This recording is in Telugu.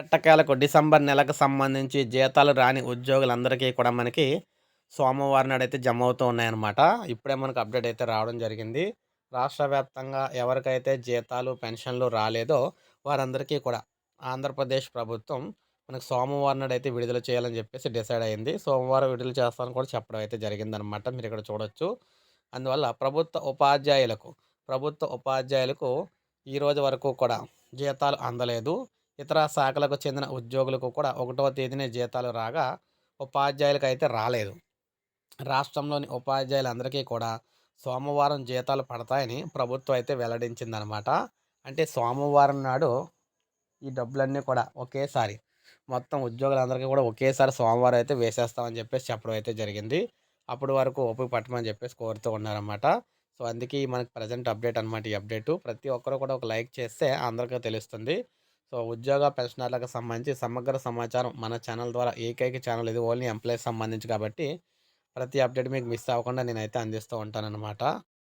ఎట్టకేలకు డిసెంబర్ నెలకు సంబంధించి జీతాలు రాని ఉద్యోగులందరికీ కూడా మనకి సోమవారం నాడైతే జమ అవుతూ ఉన్నాయన్నమాట. ఇప్పుడే మనకు అప్డేట్ అయితే రావడం జరిగింది. రాష్ట్ర వ్యాప్తంగా ఎవరికైతే జీతాలు పెన్షన్లు రాలేదో వారందరికీ కూడా ఆంధ్రప్రదేశ్ ప్రభుత్వం మనకు సోమవారం నాడు అయితే విడుదల చేయాలని చెప్పేసి డిసైడ్ అయింది. సోమవారం విడుదల చేస్తానని కూడా చెప్పడం అయితే జరిగిందనమాట మీరు ఇక్కడ చూడొచ్చు. అందువల్ల ప్రభుత్వ ఉపాధ్యాయులకు ప్రభుత్వ ఉపాధ్యాయులకు ఈ రోజు వరకు కూడా జీతాలు అందలేదు. ఇతర శాఖలకు చెందిన ఉద్యోగులకు కూడా ఒకటవ తేదీనే జీతాలు రాగా ఉపాధ్యాయులకు అయితే రాలేదు. రాష్ట్రంలోని ఉపాధ్యాయులందరికీ కూడా సోమవారం జీతాలు పడతాయని ప్రభుత్వం అయితే వెల్లడించిందనమాట. అంటే సోమవారం నాడు ఈ డబ్బులన్నీ కూడా ఒకేసారి మొత్తం ఉద్యోగులందరికీ కూడా ఒకేసారి సోమవారం అయితే వేసేస్తామని చెప్పేసి చెప్పడం అయితే జరిగింది. అప్పటి వరకు ఓపిక పట్టమని చెప్పేసి కోరుతూ ఉన్నారన్నమాట సో అందుకే మనకి ప్రజెంట్ అప్డేట్ అనమాట ఈ అప్డేటు. ప్రతి ఒక్కరు కూడా ఒక లైక్ చేస్తే అందరికీ తెలుస్తుంది. సో ఉద్యోగ పెన్షనర్లకు సంబంధించి సమగ్ర సమాచారం మన ఛానల్ ద్వారా ఏకైక ఛానల్ ఇది ఓన్లీ ఎంప్లాయీస్ సంబంధించి కాబట్టి ప్రతి అప్డేట్ మీకు మిస్ అవ్వకుండా నేనైతే అందిస్తూ ఉంటానన్నమాట.